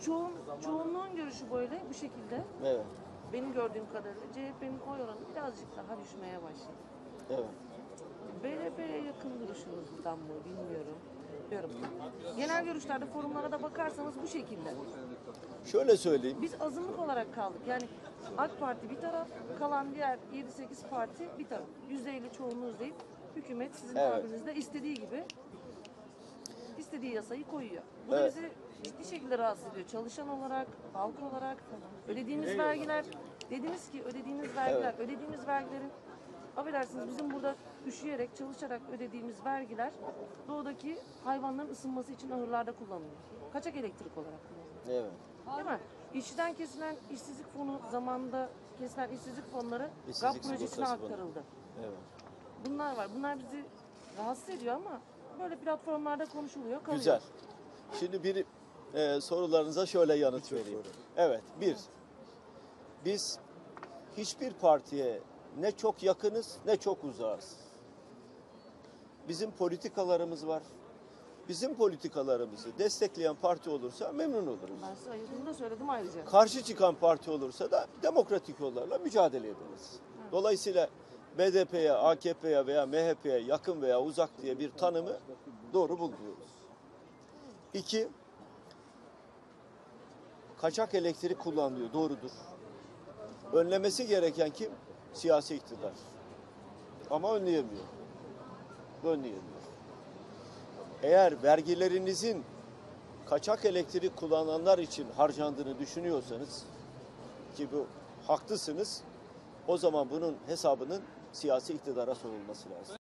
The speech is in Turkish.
çoğun, çoğunluğun görüşü böyle bu şekilde. Evet. Benim gördüğüm kadarıyla CHP'nin oy oranı birazcık daha düşmeye başladı. Evet. BHP'ye yakın duruşunuzdan mı bilmiyorum. Diyorum. Genel görüşlerde forumlara da bakarsanız bu şekilde. Şöyle söyleyeyim. Biz azınlık olarak kaldık. Yani AK Parti bir taraf, kalan diğer 7-8 parti bir taraf. %50 çoğunluğuz deyip hükümet sizin Evet. tabirinizde istediği gibi istediği yasayı koyuyor. Bu da Evet. bizi ciddi şekilde rahatsız ediyor. Çalışan olarak, halk olarak ödediğimiz vergiler, dediniz ki ödediğiniz vergiler, ödediğimiz vergilerin affedersiniz bizim burada üşüyerek, çalışarak ödediğimiz vergiler doğudaki hayvanların ısınması için ahırlarda kullanılıyor. Kaçak elektrik olarak kullanılıyor. Evet. Değil mi? İşçiden kesilen işsizlik fonu zamanında kesilen işsizlik fonları İşsizlik GAP projesine sigortası fonu. aktarıldı. Evet. Bunlar var. Bunlar bizi rahatsız ediyor ama böyle platformlarda konuşuluyor, kalıyor. Güzel. Şimdi bir e, sorularınıza şöyle yanıt vereyim. Evet. Bir. Biz hiçbir partiye ne çok yakınız ne çok uzağız. Bizim politikalarımız var. Bizim politikalarımızı destekleyen parti olursa memnun oluruz. Ben size ayırdığımda söyledim ayrıca. Karşı çıkan parti olursa da demokratik yollarla mücadele ederiz. Dolayısıyla BDP'ye, AKP'ye veya MHP'ye yakın veya uzak diye bir tanımı doğru bulmuyoruz. İki, kaçak elektrik kullanılıyor, doğrudur. Önlemesi gereken kim? Siyasi iktidar. Ama önleyemiyor. Önleyemiyor. Eğer vergilerinizin kaçak elektrik kullananlar için harcandığını düşünüyorsanız ki bu haklısınız o zaman bunun hesabının siyasi iktidara sorulması lazım.